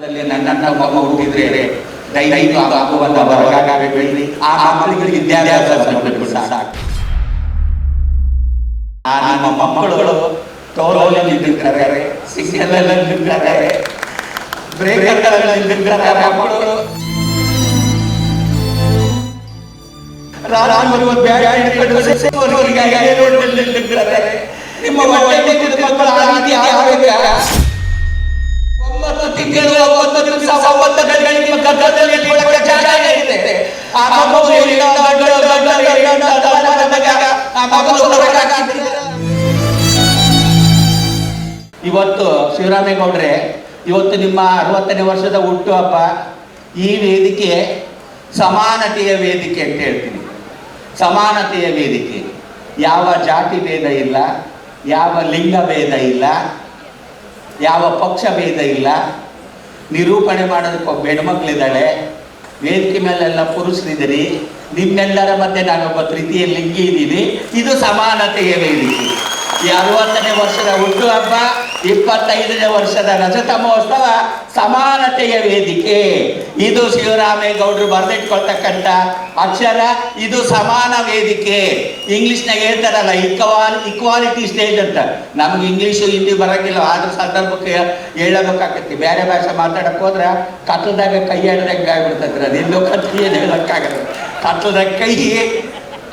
ದಲ್ಲಿ ನನ್ನನ್ನ ಮಗು ಹುಟ್ಟಿದ್ರೆ ದಯವಿಟ್ಟು ಆ ಮಗುವನ್ನ ಹೊರಗಾಗಬೇಡಿ ಆ ಮಕ್ಕಳಿಗೆ ವಿದ್ಯಾಭ್ಯಾಸ ಸಾಕು ಆ ನಮ್ಮ ಮಕ್ಕಳು ಟೋಲಲ್ಲಿ ನಿಂತಿರ್ತಾರೆ ಸಿಗ್ನಲ್ ನಿಂತಿರ್ತಾರೆ ಬ್ರೇಕರ್ಗಳಲ್ಲಿ ನಿಂತಿರ್ತಾರೆ ಮಕ್ಕಳು ರಾತ್ರಿ ಬರುವ ಬ್ಯಾಗ್ ಹಿಡ್ಕೊಂಡು ನಿಂತಿರ್ತಾರೆ. ನಿಮ್ಮ ಆಗಬೇಕಾ? ಇವತ್ತು ಶಿವರಾಮೇಗೌಡ್ರೆ, ಇವತ್ತು ನಿಮ್ಮ ಅರವತ್ತನೇ ವರ್ಷದ ಹುಟ್ಟು ಹಬ್ಬ ಈ ವೇದಿಕೆ ಸಮಾನತೆಯ ವೇದಿಕೆ ಅಂತ ಹೇಳ್ತೀನಿ. ಸಮಾನತೆಯ ವೇದಿಕೆ. ಯಾವ ಜಾತಿ ಭೇದ ಇಲ್ಲ, ಯಾವ ಲಿಂಗ ಭೇದ ಇಲ್ಲ, ಯಾವ ಪಕ್ಷ ಭೇದ ಇಲ್ಲ ನಿರೂಪಣೆ ಮಾಡೋದಕ್ಕೆ ಒಬ್ಬ ಹೆಣ್ಮಕ್ಳಿದ್ದಾಳೆ. ವೇದಿಕೆ ಮೇಲೆಲ್ಲ ಪುರುಷರಿದ್ದೀರಿ. ನಿಮ್ಮೆಲ್ಲರ ಮಧ್ಯೆ ನಾನೊಬ್ಬ ತೃತೀಯ ಲಿಂಗಿ ಇದ್ದೀನಿ. ಇದು ಸಮಾನತೆಯ ವೇದಿಕೆ ಈ ಅರವತ್ತನೇ ವರ್ಷದ ಹುಟ್ಟುಹಬ್ಬ ಇಪ್ಪತ್ತೈದನೇ ವರ್ಷದ ರಜತ ಮಹೋತ್ಸವ ಸಮಾನತೆಯ ವೇದಿಕೆ. ಇದು ಶಿವರಾಮೇಗೌಡರು ಬರೆದಿಟ್ಕೊಳ್ತಕ್ಕಂಥ ಅಕ್ಷರ, ಇದು ಸಮಾನ ವೇದಿಕೆ. ಇಂಗ್ಲಿಷ್ನಾಗ ಹೇಳ್ತಾರಲ್ಲ ಇಕ್ವಾಲ್ ಇಕ್ವಾಲಿಟಿ ಸ್ಟೇಜ್ ಅಂತ. ನಮ್ಗೆ ಇಂಗ್ಲೀಷು, ಹಿಂದಿ ಬರಂಗಿಲ್ಲ, ಆದ್ರೂ ಸಂದರ್ಭಕ್ಕೆ ಹೇಳಬೇಕಾಗತ್ತೆ. ಬೇರೆ ಭಾಷೆ ಮಾತಾಡಕ್ಕೆ ಹೋದ್ರೆ ಕತ್ತದಾಗ ಕೈ ಹಿಡ್ದಂಗೆ ಆಗ್ಬಿಡ್ತೈತ್ರಿ ಅದೆಲ್ಲೋ ಕತ್ತಿ ಏನು ಹೇಳೋಕ್ಕಾಗಲ್ಲ. ಕತ್ತದ ಕೈ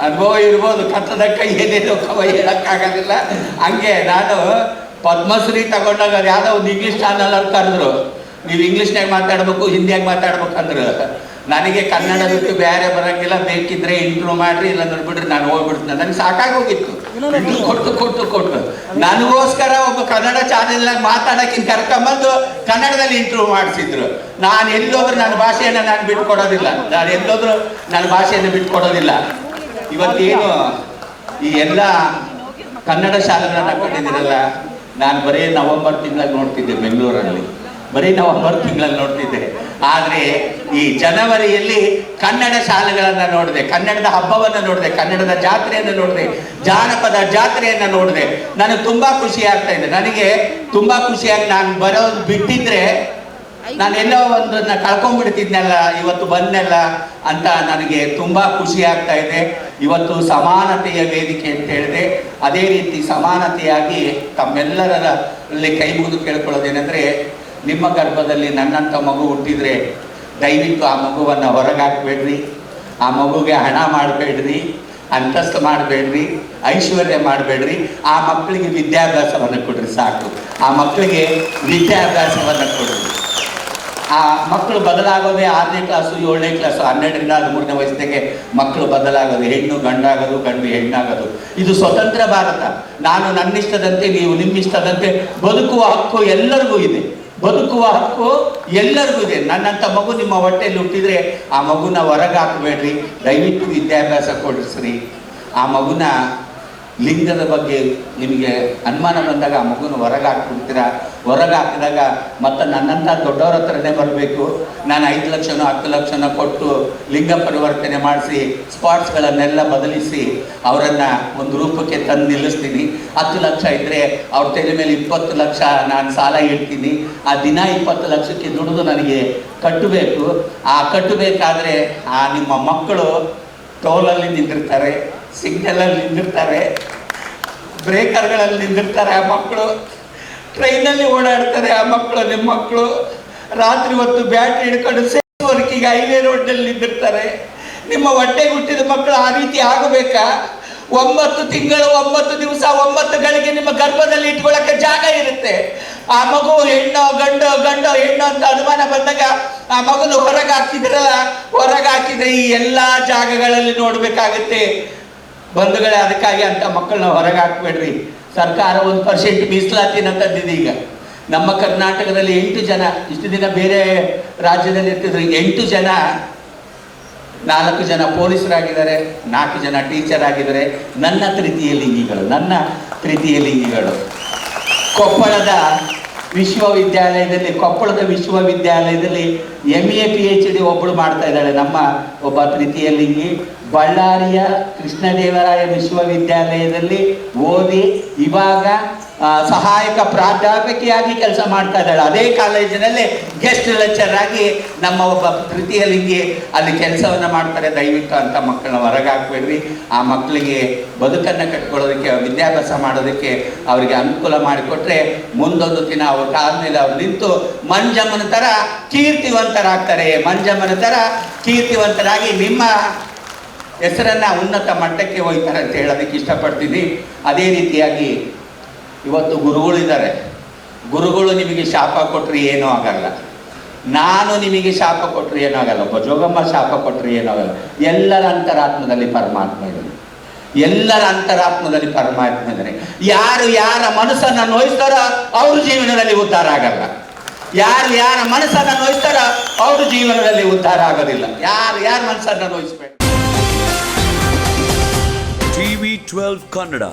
ಅನುಭವ ಇರ್ಬೋದು ಕತ್ತದ ಕೈ ಏನೇನು ಹೇಳಕ್ಕಾಗೋದಿಲ್ಲ. ಹಂಗೆ ನಾನು ಪದ್ಮಶ್ರೀ ತಗೊಂಡಾಗ ಅದು ಯಾವುದೋ ಒಂದು ಇಂಗ್ಲೀಷ್ ಚಾನಲ್ ಅವ್ರು ಕರೆದ್ರು. ನೀವು ಇಂಗ್ಲೀಷ್ನಾಗ ಮಾತಾಡ್ಬೇಕು ಹಿಂದಿಯಾಗ ಮಾತಾಡ್ಬೇಕಂದ್ರು. ನನಗೆ ಕನ್ನಡ ಬಿಟ್ಟು ಬೇರೆ ಬರೋಂಗಿಲ್ಲ ಬೇಕಿದ್ರೆ ಇಂಪ್ರೂವ್ ಮಾಡ್ರಿ ಇಲ್ಲ ಬಿಡ್ರಿ ನಾನು ಹೋಗ್ಬಿಡ್ತೀನಿ. ನನಗೆ ಸಾಕಾಗೋಗಿತ್ತು ಕೊಟ್ಟು ಕೊಟ್ಟು ಕೊಟ್ಟು. ನನಗೋಸ್ಕರ ಒಬ್ಬ ಕನ್ನಡ ಚಾನೆಲ್ನಾಗ ಮಾತಾಡೋಕ್ಕಿಂತ ಕರ್ಕೊಂಬಂದು ಕನ್ನಡದಲ್ಲಿ ಇಂಟ್ರೂ ಮಾಡಿಸಿದ್ರು. ನಾನು ಎಲ್ಲೋದ್ರು ನನ್ನ ಭಾಷೆಯನ್ನು ನಾನು ಬಿಟ್ಕೊಡೋದಿಲ್ಲ. ನಾನು ಎಲ್ಲೋದ್ರು ನನ್ನ ಭಾಷೆಯನ್ನು ಬಿಟ್ಕೊಡೋದಿಲ್ಲ. ಇವತ್ತೇನು ಈ ಎಲ್ಲ ಕನ್ನಡ ಶಾಲೆಗಳನ್ನು ಕಟ್ಟಿದಿರಲ್ಲ ನಾನು ಬರೀ ನವೆಂಬರ್ ತಿಂಗಳಲ್ಲಿ ನೋಡ್ತಿದ್ದೆ ಬೆಂಗಳೂರಲ್ಲಿ. ಬರೀ ನವೆಂಬರ್ ತಿಂಗಳಲ್ಲಿ ನೋಡ್ತಿದ್ದೆ. ಆದರೆ ಈ ಜನವರಿಯಲ್ಲಿ ಕನ್ನಡ ಶಾಲೆಗಳನ್ನು ನೋಡಿದೆ, ಕನ್ನಡದ ಹಬ್ಬವನ್ನು ನೋಡಿದೆ, ಕನ್ನಡದ ಜಾತ್ರೆಯನ್ನು ನೋಡಿದೆ, ಜಾನಪದ ಜಾತ್ರೆಯನ್ನು ನೋಡಿದೆ. ನನಗೆ ತುಂಬ ಖುಷಿ ಆಗ್ತಾ ಇದೆ. ನನಗೆ ತುಂಬ ಖುಷಿಯಾಗಿ ನಾನು ಬರೋದು ಬಿಟ್ಟಿದ್ರೆ ನಾನು ಎಲ್ಲೋ ಒಂದನ್ನ ಕಳ್ಕೊಂಡ್ಬಿಡ್ತಿದ್ನಲ್ಲ, ಇವತ್ತು ಬಂದ್ನಲ್ಲ ಅಂತ ನನಗೆ ತುಂಬಾ ಖುಷಿ ಆಗ್ತಾ ಇದೆ. ಇವತ್ತು ಸಮಾನತೆಯ ವೇದಿಕೆ ಅಂತ ಹೇಳಿದೆ. ಅದೇ ರೀತಿ ಸಮಾನತೆಯಾಗಿ ತಮ್ಮೆಲ್ಲರಲ್ಲಿ ಕೈ ಮುಗಿದು ಕೇಳ್ಕೊಳ್ಳೋದೇನೆಂದ್ರೆ, ನಿಮ್ಮ ಗರ್ಭದಲ್ಲಿ ನನ್ನಂಥ ಮಗು ಹುಟ್ಟಿದ್ರೆ ದಯವಿಟ್ಟು ಆ ಮಗುವನ್ನ ಹೊರಗೆ ಹಾಕ್ಬೇಡ್ರಿ ಆ ಮಗುಗೆ ಹಣ ಮಾಡಬೇಡ್ರಿ, ಅಂತಸ್ತು ಮಾಡಬೇಡ್ರಿ, ಐಶ್ವರ್ಯ ಮಾಡಬೇಡ್ರಿ. ಆ ಮಕ್ಕಳಿಗೆ ವಿದ್ಯಾಭ್ಯಾಸವನ್ನು ಕೊಡ್ರಿ ಸಾಕು. ಆ ಮಕ್ಕಳಿಗೆ ವಿದ್ಯಾಭ್ಯಾಸವನ್ನು ಕೊಡ್ರಿ. ಆ ಮಕ್ಕಳು ಬದಲಾಗೋದೇ ಆರನೇ ಕ್ಲಾಸು ಏಳನೇ ಕ್ಲಾಸು ಹನ್ನೆರಡರಿಂದ ಹದಿಮೂರನೇ ವಯಸ್ಸಿಗೆ ಮಕ್ಕಳು ಬದಲಾಗೋದು. ಹೆಣ್ಣು ಗಂಡಾಗೋದು, ಗಂಡು ಹೆಣ್ಣಾಗೋದು. ಇದು ಸ್ವತಂತ್ರ ಭಾರತ. ನಾನು ನನ್ನಿಷ್ಟದಂತೆ, ನೀವು ನಿಮ್ಮಿಷ್ಟದಂತೆ ಬದುಕುವ ಹಕ್ಕು ಎಲ್ಲರಿಗೂ ಇದೆ. ಬದುಕುವ ಹಕ್ಕು ಎಲ್ಲರಿಗೂ ಇದೆ. ನನ್ನಂಥ ಮಗು ನಿಮ್ಮ ಹೊಟ್ಟೆಯಲ್ಲಿ ಹುಟ್ಟಿದ್ರೆ ಆ ಮಗುನ ಹೊರಗೆ ಹಾಕಬೇಡ್ರಿ. ದಯವಿಟ್ಟು ವಿದ್ಯಾಭ್ಯಾಸ ಕೊಡಿಸ್ರಿ ಆ ಮಗುನ ಲಿಂಗದ ಬಗ್ಗೆ ನಿಮಗೆ ಅನುಮಾನ ಬಂದಾಗ ಆ ಮಗುನ ಹೊರಗೆ ಹಾಕ್ಬಿಡ್ತೀರಾ ಹೊರಗೆ ಹಾಕಿದಾಗ ಮತ್ತೆ ನನ್ನಂಥ ದೊಡ್ಡವ್ರ ಹತ್ರನೇ ಬರಬೇಕು. ನಾನು ಐದು ಲಕ್ಷನೋ, ಹತ್ತು ಲಕ್ಷನೋ ಕೊಟ್ಟು ಲಿಂಗ ಪರಿವರ್ತನೆ ಮಾಡಿಸಿ, ಸ್ಪಾಟ್ಸ್ಗಳನ್ನೆಲ್ಲ ಬದಲಿಸಿ ಅವರನ್ನು ಒಂದು ರೂಪಕ್ಕೆ ತಂದು ನಿಲ್ಲಿಸ್ತೀನಿ. ಹತ್ತು ಲಕ್ಷ ಇದ್ದರೆ ಅವ್ರ ತಲೆ ಮೇಲೆ ಇಪ್ಪತ್ತು ಲಕ್ಷ ನಾನು ಸಾಲ ಇಡ್ತೀನಿ. ಆ ದಿನ ಇಪ್ಪತ್ತು ಲಕ್ಷಕ್ಕೆ ದುಡಿದು ನನಗೆ ಕಟ್ಟಬೇಕು. ಆ ಕಟ್ಟಬೇಕಾದ್ರೆ ಆ ನಿಮ್ಮ ಮಕ್ಕಳು ಟೋಲಲ್ಲಿ ನಿಂತಿರ್ತಾರೆ. ಸಿಗ್ನಲಲ್ಲಿ ನಿಂದಿರ್ತಾರೆ. ಬ್ರೇಕರ್ಗಳಲ್ಲಿ ನಿಂತಿರ್ತಾರೆ ಆ ಮಕ್ಕಳು. ಟ್ರೈನಲ್ಲಿ ಓಡಾಡ್ತಾರೆ ಆ ಮಕ್ಕಳು, ನಿಮ್ಮ ಮಕ್ಕಳು. ರಾತ್ರಿ ಹೊತ್ತು ಬ್ಯಾಟ್ರಿ ಹಿಡ್ಕೊಂಡು ವರ್ಕಿಗೆ ಹೈವೇ ರೋಡ್ನಲ್ಲಿ ನಿಂದಿರ್ತಾರೆ. ನಿಮ್ಮ ಹೊಟ್ಟೆ ಹುಟ್ಟಿದ ಮಕ್ಕಳು ಆ ರೀತಿ ಆಗಬೇಕಾ? ಒಂಬತ್ತು ತಿಂಗಳು, ಒಂಬತ್ತು ದಿವಸ, ಒಂಬತ್ತು ಗಳಿಗೆ ನಿಮ್ಮ ಗರ್ಭದಲ್ಲಿ ಇಟ್ಕೊಳ್ಳೋಕೆ ಜಾಗ ಇರುತ್ತೆ. ಆ ಮಗು ಹೆಣ್ಣು, ಗಂಡು ಗಂಡು, ಹೆಣ್ಣು ಅಂತ ಅನುಮಾನ ಬಂದಾಗ ಆ ಮಗನ ಹೊರಗೆ ಹಾಕಿದ್ರಲ್ಲ ಈ ಎಲ್ಲಾ ಜಾಗಗಳಲ್ಲಿ ನೋಡ್ಬೇಕಾಗತ್ತೆ. ಬಂಧುಗಳೇ, ಅದಕ್ಕಾಗಿ ಅಂತ ಮಕ್ಕಳನ್ನ ಹೊರಗೆ ಹಾಕ್ಬೇಡ್ರಿ. ಸರ್ಕಾರ ಒಂದು ಪರ್ಸೆಂಟ್ ಮೀಸಲಾತಿನ ತಂದಿದೆ ಈಗ. ನಮ್ಮ ಕರ್ನಾಟಕದಲ್ಲಿ ಎಂಟು ಜನ, ಇಷ್ಟು ದಿನ ಬೇರೆ ರಾಜ್ಯದಲ್ಲಿ ಇರ್ತಿದ್ರು ಎಂಟು ಜನ, ನಾಲ್ಕು ಜನ ಪೊಲೀಸರಾಗಿದ್ದಾರೆ, ನಾಲ್ಕು ಜನ ಟೀಚರ್ ಆಗಿದ್ದಾರೆ ನನ್ನ ತೃತೀಯ ಲಿಂಗಿಗಳು, ನನ್ನ ತೃತೀಯ ಲಿಂಗಿಗಳು. ಕೊಪ್ಪಳದ ವಿಶ್ವವಿದ್ಯಾಲಯದಲ್ಲಿ, ಕೊಪ್ಪಳದ ವಿಶ್ವವಿದ್ಯಾಲಯದಲ್ಲಿ M A P H D ಒಬ್ಬಳು ಮಾಡ್ತಾ ಇದ್ದಾಳೆ ನಮ್ಮ ಒಬ್ಬ ಪ್ರೀತಿಯಲ್ಲಿಂಗಿ ಲಿಂಗಿ ಬಳ್ಳಾರಿಯ ಕೃಷ್ಣದೇವರಾಯ ವಿಶ್ವವಿದ್ಯಾಲಯದಲ್ಲಿ ಓದಿ ಇವಾಗ ಸಹಾಯಕ ಪ್ರಾಧ್ಯಾಪಕಿಯಾಗಿ ಕೆಲಸ ಮಾಡ್ತಾ ಇದ್ದಾಳೆ. ಅದೇ ಕಾಲೇಜಿನಲ್ಲಿ ಗೆಸ್ಟ್ ಲೆಕ್ಚರ್ ಆಗಿ ನಮ್ಮ ಒಬ್ಬ ತೃತೀಯಲಿಂಗಿ ಅಲ್ಲಿ ಕೆಲಸವನ್ನು ಮಾಡ್ತಾರೆ ದಯವಿಟ್ಟು ಅಂತ ಮಕ್ಕಳನ್ನ ಹೊರಗಾಕ್ಬೇಡ್ರಿ. ಆ ಮಕ್ಕಳಿಗೆ ಬದುಕನ್ನು ಕಟ್ಕೊಳ್ಳೋದಕ್ಕೆ, ವಿದ್ಯಾಭ್ಯಾಸ ಮಾಡೋದಕ್ಕೆ ಅವರಿಗೆ ಅನುಕೂಲ ಮಾಡಿಕೊಟ್ರೆ ಮುಂದೊಂದು ದಿನ ಅವ್ರ ಕಾಲ ಮೇಲೆ ಅವ್ರು ನಿಂತು ಮಂಜಮ್ಮನ ಥರ ಕೀರ್ತಿವಂತರಾಗ್ತಾರೆ. ಮಂಜಮ್ಮನ ಥರ ಕೀರ್ತಿವಂತರಾಗಿ ನಿಮ್ಮ ಹೆಸರನ್ನ ಉನ್ನತ ಮಟ್ಟಕ್ಕೆ ಹೋಗ್ತಾರೆ ಅಂತ ಹೇಳೋದಕ್ಕೆ ಇಷ್ಟಪಡ್ತೀನಿ. ಅದೇ ರೀತಿಯಾಗಿ ಇವತ್ತು ಗುರುಗಳಿದ್ದಾರೆ. ಗುರುಗಳು ನಿಮಗೆ ಶಾಪ ಕೊಟ್ಟರೆ ಏನೂ ಆಗಲ್ಲ. ನಾನು ನಿಮಗೆ ಶಾಪ ಕೊಟ್ಟರೆ ಏನೂ ಆಗಲ್ಲ. ಒಬ್ಬ ಜೋಗಮ್ಮ ಶಾಪ ಕೊಟ್ಟರೆ ಏನೂ ಆಗಲ್ಲ. ಎಲ್ಲರ ಅಂತರಾತ್ಮದಲ್ಲಿ ಪರಮಾತ್ಮ ಇದ್ದಾನೆ. ಎಲ್ಲರ ಅಂತರಾತ್ಮದಲ್ಲಿ ಪರಮಾತ್ಮ ಇದ್ದಾರೆ ಯಾರು ಯಾರ ಮನಸ್ಸನ್ನು ನೋಯಿಸ್ತಾರೋ ಅವ್ರ ಜೀವನದಲ್ಲಿ ಉದ್ಧಾರ ಆಗಲ್ಲ. ಯಾರು ಯಾರ ಮನಸ್ಸನ್ನು ನೋಯಿಸ್ತಾರೋ ಅವ್ರ ಜೀವನದಲ್ಲಿ ಉದ್ಧಾರ ಆಗೋದಿಲ್ಲ. ಯಾರು ಯಾರ ಮನಸ್ಸನ್ನು ನೋಯಿಸ್ಬೇಕು? TV twelve Kannada.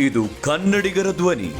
ಇದು ಕನ್ನಡಿಗರ ಧ್ವನಿ.